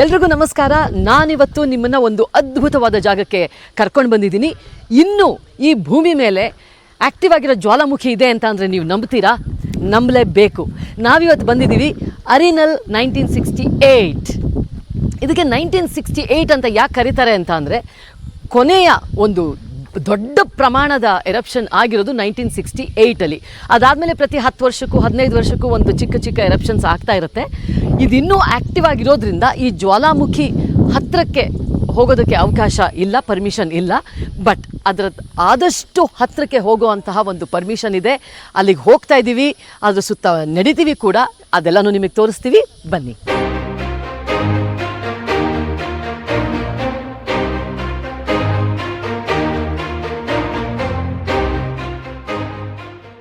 ಎಲ್ರಿಗೂ ನಮಸ್ಕಾರ. ನಾನಿವತ್ತು ನಿಮ್ಮನ್ನು ಒಂದು ಅದ್ಭುತವಾದ ಜಾಗಕ್ಕೆ ಕರ್ಕೊಂಡು ಬಂದಿದ್ದೀನಿ. ಇನ್ನು ಈ ಭೂಮಿ ಮೇಲೆ ಆ್ಯಕ್ಟಿವ್ ಆಗಿರೋ ಜ್ವಾಲಾಮುಖಿ ಇದೆ ಅಂತ ಅಂದರೆ ನೀವು ನಂಬ್ತೀರಾ? ನಂಬಲೇಬೇಕು. ನಾವಿವತ್ತು ಬಂದಿದ್ದೀವಿ ಅರಿನಲ್ ನೈನ್ಟೀನ್ ಸಿಕ್ಸ್ಟಿ ಏಯ್ಟ್ ಇದಕ್ಕೆ ನೈನ್ಟೀನ್ ಸಿಕ್ಸ್ಟಿ ಏಯ್ಟ್ ಅಂತ ಯಾಕೆ ಕರೀತಾರೆ ಅಂತ ಅಂದರೆ ಕೊನೆಯ ಒಂದು ದೊಡ್ಡ ಪ್ರಮಾಣದ ಎರಪ್ಷನ್ ಆಗಿರೋದು ನೈನ್ಟೀನ್ ಸಿಕ್ಸ್ಟಿ ಏಯ್ಟಲ್ಲಿ ಅದಾದಮೇಲೆ ಪ್ರತಿ ಹತ್ತು ವರ್ಷಕ್ಕೂ, ಹದಿನೈದು ವರ್ಷಕ್ಕೂ ಒಂದು ಚಿಕ್ಕ ಚಿಕ್ಕ ಎರಪ್ಷನ್ಸ್ ಆಗ್ತಾ ಇರುತ್ತೆ. ಇದಿನ್ನೂ ಆ್ಯಕ್ಟಿವ್ ಆಗಿರೋದ್ರಿಂದ ಈ ಜ್ವಾಲಾಮುಖಿ ಹತ್ತಿರಕ್ಕೆ ಹೋಗೋದಕ್ಕೆ ಅವಕಾಶ ಇಲ್ಲ ಪರ್ಮಿಷನ್ ಇಲ್ಲ. ಬಟ್ ಅದರ ಆದಷ್ಟು ಹತ್ತಿರಕ್ಕೆ ಹೋಗುವಂತಹ ಒಂದು ಪರ್ಮಿಷನ್ ಇದೆ. ಅಲ್ಲಿಗೆ ಹೋಗ್ತಾ ಇದ್ದೀವಿ ಅದರ ಸುತ್ತ ನಡಿತೀವಿ ಕೂಡ. ಅದೆಲ್ಲನೂ ನಿಮಗೆ ತೋರಿಸ್ತೀವಿ. ಬನ್ನಿ.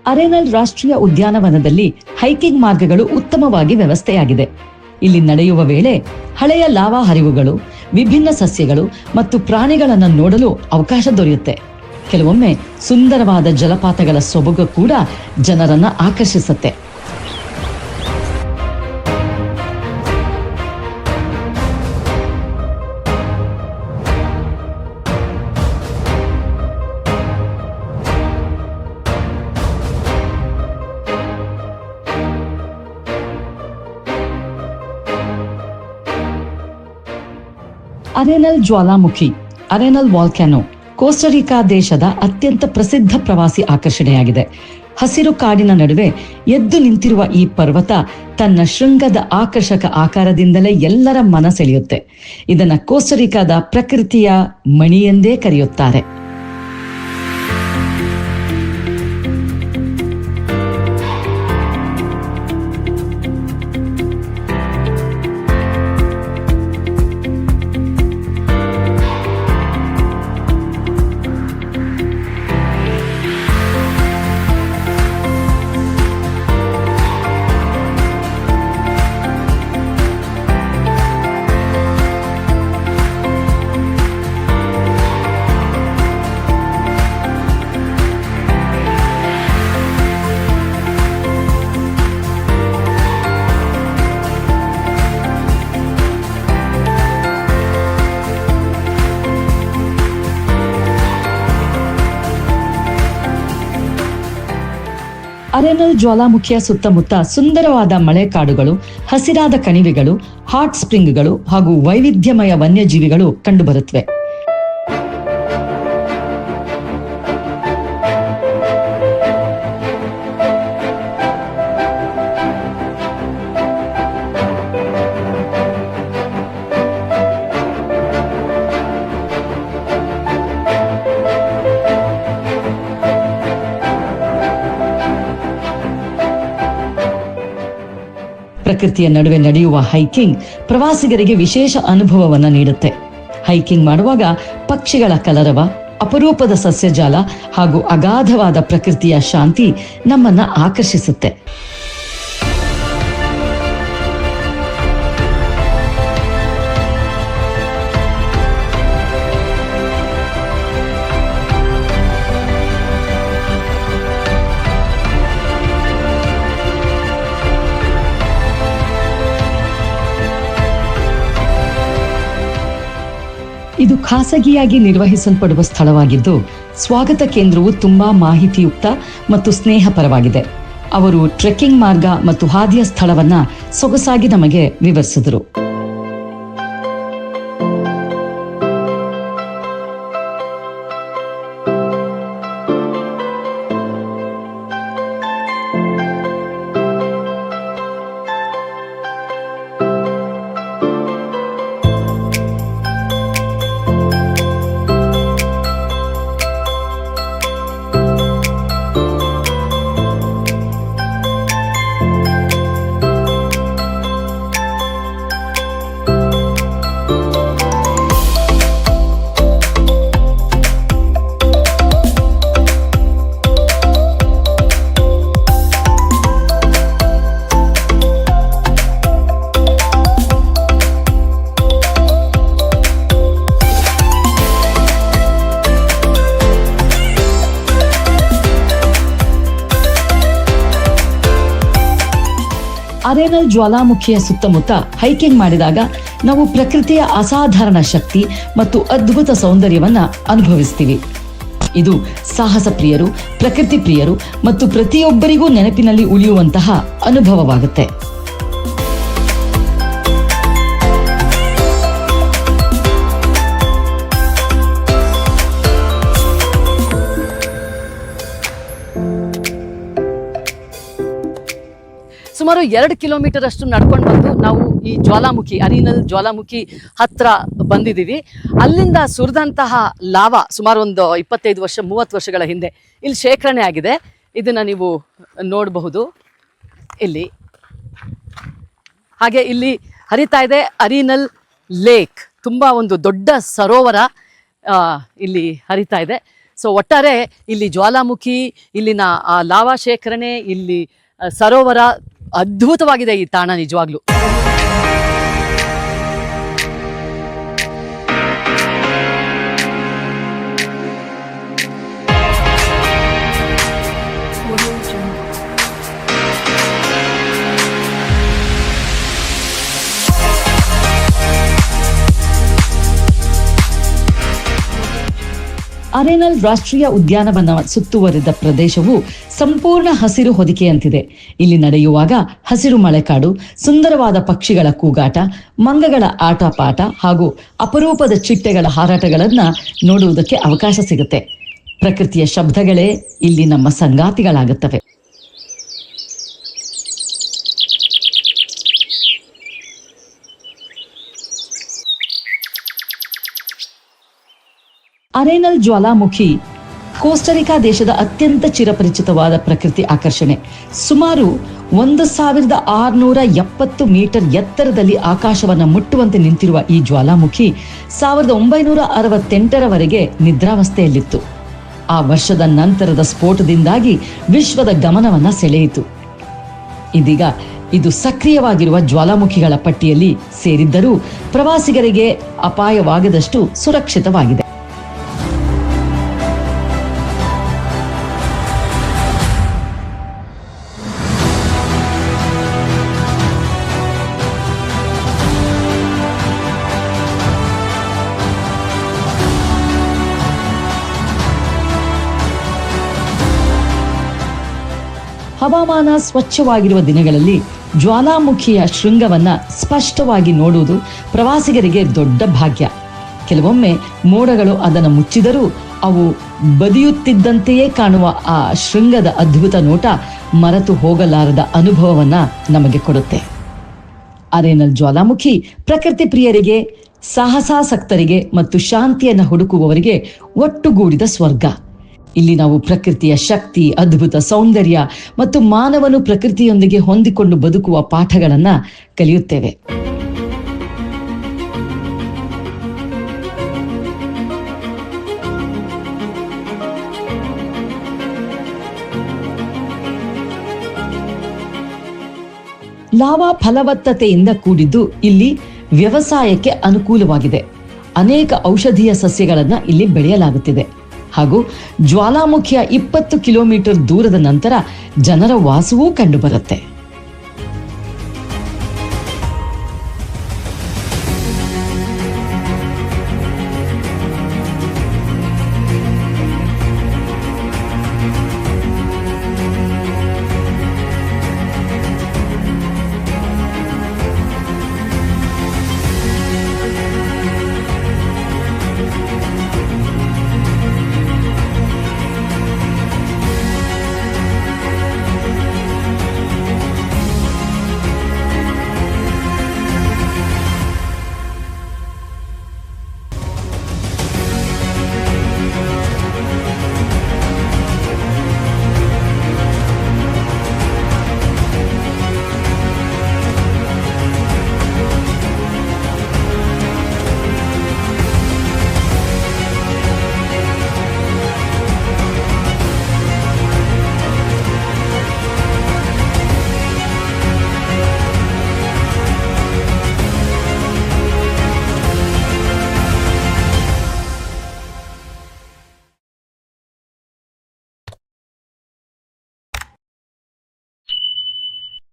ಅರೆನಲ್ ರಾಷ್ಟ್ರೀಯ ಉದ್ಯಾನವನದಲ್ಲಿ ಹೈಕಿಂಗ್ ಮಾರ್ಗಗಳು ಉತ್ತಮವಾಗಿ ವ್ಯವಸ್ಥೆಯಾಗಿದೆ. ಇಲ್ಲಿ ನಡೆಯುವ ವೇಳೆ ಹಳೆಯ ಲಾವಾ ಹರಿವುಗಳು, ವಿಭಿನ್ನ ಸಸ್ಯಗಳು ಮತ್ತು ಪ್ರಾಣಿಗಳನ್ನು ನೋಡಲು ಅವಕಾಶ ದೊರೆಯುತ್ತೆ. ಕೆಲವೊಮ್ಮೆ ಸುಂದರವಾದ ಜಲಪಾತಗಳ ಸೊಬಗು ಕೂಡ ಜನರನ್ನ ಆಕರ್ಷಿಸುತ್ತೆ. ಅರೆನಲ್ ಜ್ವಾಲಾಮುಖಿ, ಅರೆನಲ್ ವಾಲ್ಕ್ಯಾನೋ ಕೋಸ್ಟರಿಕಾ ದೇಶದ ಅತ್ಯಂತ ಪ್ರಸಿದ್ಧ ಪ್ರವಾಸಿ ಆಕರ್ಷಣೆಯಾಗಿದೆ. ಹಸಿರು ಕಾಡಿನ ನಡುವೆ ಎದ್ದು ನಿಂತಿರುವ ಈ ಪರ್ವತ ತನ್ನ ಶೃಂಗದ ಆಕರ್ಷಕ ಆಕಾರದಿಂದಲೇ ಎಲ್ಲರ ಮನ ಸೆಳೆಯುತ್ತೆ ಇದನ್ನ ಕೋಸ್ಟರಿಕಾದ ಪ್ರಕೃತಿಯ ಮಣಿ ಎಂದೇ ಕರೆಯುತ್ತಾರೆ. ಅರೆನಲ್ ಜ್ವಾಲಾಮುಖಿಯ ಸುತ್ತಮುತ್ತ ಸುಂದರವಾದ ಮಳೆಕಾಡುಗಳು ಹಸಿರಾದ ಕಣಿವೆಗಳು ಹಾಟ್ ಸ್ಪ್ರಿಂಗ್ಗಳು ಹಾಗೂ ವೈವಿಧ್ಯಮಯ ವನ್ಯಜೀವಿಗಳು ಕಂಡುಬರುತ್ತವೆ. ಪ್ರಕೃತಿಯ ನಡುವೆ ನಡೆಯುವ ಹೈಕಿಂಗ್ ಪ್ರವಾಸಿಗರಿಗೆ ವಿಶೇಷ ಅನುಭವವನ್ನು ನೀಡುತ್ತೆ. ಹೈಕಿಂಗ್ ಮಾಡುವಾಗ ಪಕ್ಷಿಗಳ ಕಲರವ, ಅಪರೂಪದ ಸಸ್ಯಜಾಲ ಹಾಗೂ ಅಗಾಧವಾದ ಪ್ರಕೃತಿಯ ಶಾಂತಿ ನಮ್ಮನ್ನ ಆಕರ್ಷಿಸುತ್ತೆ. ಇದು ಖಾಸಗಿಯಾಗಿ ನಿರ್ವಹಿಸಲ್ಪಡುವ ಸ್ಥಳವಾಗಿದ್ದು, ಸ್ವಾಗತ ಕೇಂದ್ರವು ತುಂಬಾ ಮಾಹಿತಿಯುಕ್ತ ಮತ್ತು ಸ್ನೇಹಪರವಾಗಿದೆ. ಅವರು ಟ್ರೆಕ್ಕಿಂಗ್ ಮಾರ್ಗ ಮತ್ತು ಹಾದಿಯ ಸ್ಥಳವನ್ನ ಸೊಗಸಾಗಿ ನಮಗೆ ವಿವರಿಸಿದರು. ಅರೆನಲ್ ಜ್ವಾಲಾಮುಖಿಯ ಸುತ್ತಮುತ್ತ ಹೈಕಿಂಗ್ ಮಾಡಿದಾಗ ನಾವು ಪ್ರಕೃತಿಯ ಅಸಾಧಾರಣ ಶಕ್ತಿ ಮತ್ತು ಅದ್ಭುತ ಸೌಂದರ್ಯವನ್ನ ಅನುಭವಿಸ್ತೀವಿ. ಇದು ಸಾಹಸ ಪ್ರಿಯರು, ಪ್ರಕೃತಿ ಪ್ರಿಯರು ಮತ್ತು ಪ್ರತಿಯೊಬ್ಬರಿಗೂ ನೆನಪಿನಲ್ಲಿ ಉಳಿಯುವಂತಹ ಅನುಭವವಾಗುತ್ತೆ. ಸುಮಾರು ಎರಡು ಕಿಲೋಮೀಟರ್ ಅಷ್ಟು ನಡ್ಕೊಂಡು ಬಂದು ನಾವು ಈ ಜ್ವಾಲಾಮುಖಿ, ಅರಿನಲ್ ಜ್ವಾಲಾಮುಖಿ ಹತ್ರ ಬಂದಿದ್ದೀವಿ. ಅಲ್ಲಿಂದ ಸುರಿದಂತಹ ಲಾವಾ ಸುಮಾರು ಒಂದು ಇಪ್ಪತ್ತೈದು ವರ್ಷ, ಮೂವತ್ತು ವರ್ಷಗಳ ಹಿಂದೆ ಇಲ್ಲಿ ಶೇಖರಣೆ ಆಗಿದೆ. ಇದನ್ನು ನೀವು ನೋಡಬಹುದು. ಇಲ್ಲಿ. ಹಾಗೆ ಇಲ್ಲಿ ಹರಿತಾ ಇದೆ ಅರಿನಲ್ ಲೇಕ್. ತುಂಬ ಒಂದು ದೊಡ್ಡ ಸರೋವರ ಇಲ್ಲಿ ಹರಿತಾ ಇದೆ. ಸೊ ಒಟ್ಟಾರೆ ಇಲ್ಲಿ ಜ್ವಾಲಾಮುಖಿ, ಇಲ್ಲಿನ ಲಾವಾ ಶೇಖರಣೆ, ಇಲ್ಲಿ ಸರೋವರ ಅದ್ಭುತವಾಗಿದೆ ಈ ತಾಣ ನಿಜವಾಗ್ಲೂ. ಅರೆನಲ್ ರಾಷ್ಟ್ರೀಯ ಉದ್ಯಾನವನ ಸುತ್ತುವರಿದ ಪ್ರದೇಶವು ಸಂಪೂರ್ಣ ಹಸಿರು ಹೊದಿಕೆಯಂತಿದೆ. ಇಲ್ಲಿ ನಡೆಯುವಾಗ ಹಸಿರು ಮಳೆಕಾಡು, ಸುಂದರವಾದ ಪಕ್ಷಿಗಳ ಕೂಗಾಟ, ಮಂಗಗಳ ಆಟಪಾಟ ಹಾಗೂ ಅಪರೂಪದ ಚಿಟ್ಟೆಗಳ ಹಾರಾಟಗಳನ್ನ ನೋಡುವುದಕ್ಕೆ ಅವಕಾಶ ಸಿಗುತ್ತೆ. ಪ್ರಕೃತಿಯ ಶಬ್ದಗಳೇ ಇಲ್ಲಿ ನಮ್ಮ ಸಂಗಾತಿಗಳಾಗುತ್ತವೆ. ಅರೆನಲ್ ಜ್ವಾಲಾಮುಖಿ ಕೋಸ್ಟರಿಕಾ ದೇಶದ ಅತ್ಯಂತ ಚಿರಪರಿಚಿತವಾದ ಪ್ರಕೃತಿ ಆಕರ್ಷಣೆ. ಸುಮಾರು ಒಂದು ಸಾವಿರದ ಆರುನೂರ ಎಪ್ಪತ್ತು ಮೀಟರ್ ಎತ್ತರದಲ್ಲಿ ಆಕಾಶವನ್ನು ಮುಟ್ಟುವಂತೆ ನಿಂತಿರುವ ಈ ಜ್ವಾಲಾಮುಖಿ ಸಾವಿರದ ಒಂಬೈನೂರ ಅರವತ್ತೆಂಟರವರೆಗೆ ನಿದ್ರಾವಸ್ಥೆಯಲ್ಲಿತ್ತು. ಆ ವರ್ಷದ ನಂತರದ ಸ್ಫೋಟದಿಂದಾಗಿ ವಿಶ್ವದ ಗಮನವನ್ನ ಸೆಳೆಯಿತು. ಇದೀಗ ಇದು ಸಕ್ರಿಯವಾಗಿರುವ ಜ್ವಾಲಾಮುಖಿಗಳ ಪಟ್ಟಿಯಲ್ಲಿ ಸೇರಿದ್ದರೂ ಪ್ರವಾಸಿಗರಿಗೆ ಅಪಾಯವಾಗದಷ್ಟು ಸುರಕ್ಷಿತವಾಗಿದೆ. ಹವಾಮಾನ ಸ್ವಚ್ಛವಾಗಿರುವ ದಿನಗಳಲ್ಲಿ ಜ್ವಾಲಾಮುಖಿಯ ಶೃಂಗವನ್ನ ಸ್ಪಷ್ಟವಾಗಿ ನೋಡುವುದು ಪ್ರವಾಸಿಗರಿಗೆ ದೊಡ್ಡ ಭಾಗ್ಯ. ಕೆಲವೊಮ್ಮೆ ಮೋಡಗಳು ಅದನ್ನು ಮುಚ್ಚಿದರೂ ಅವು ಬದಿಯುತ್ತಿದ್ದಂತೆಯೇ ಕಾಣುವ ಆ ಶೃಂಗದ ಅದ್ಭುತ ನೋಟ ಮರೆತು ಹೋಗಲಾರದ ಅನುಭವವನ್ನ ನಮಗೆ ಕೊಡುತ್ತೆ. ಅರೇನಲ್ ಜ್ವಾಲಾಮುಖಿ ಪ್ರಕೃತಿ ಪ್ರಿಯರಿಗೆ, ಸಾಹಸಾಸಕ್ತರಿಗೆ ಮತ್ತು ಶಾಂತಿಯನ್ನು ಹುಡುಕುವವರಿಗೆ ಒಟ್ಟುಗೂಡಿದ ಸ್ವರ್ಗ. ಇಲ್ಲಿ ನಾವು ಪ್ರಕೃತಿಯ ಶಕ್ತಿ, ಅದ್ಭುತ ಸೌಂದರ್ಯ ಮತ್ತು ಮಾನವನು ಪ್ರಕೃತಿಯೊಂದಿಗೆ ಹೊಂದಿಕೊಂಡು ಬದುಕುವ ಪಾಠಗಳನ್ನ ಕಲಿಯುತ್ತೇವೆ. ಲಾವಾ ಫಲವತ್ತತೆಯಿಂದ ಕೂಡಿದ್ದು ಇಲ್ಲಿ ವ್ಯವಸಾಯಕ್ಕೆ ಅನುಕೂಲವಾಗಿದೆ. ಅನೇಕ ಔಷಧೀಯ ಸಸ್ಯಗಳನ್ನ ಇಲ್ಲಿ ಬೆಳೆಯಲಾಗುತ್ತಿದೆ. ಹಾಗೂ ಜ್ವಾಲಾಮುಖಿಯ ಇಪ್ಪತ್ತು ಕಿಲೋಮೀಟರ್ ದೂರದ ನಂತರ ಜನರ ವಾಸವೂ ಕಂಡುಬರುತ್ತೆ.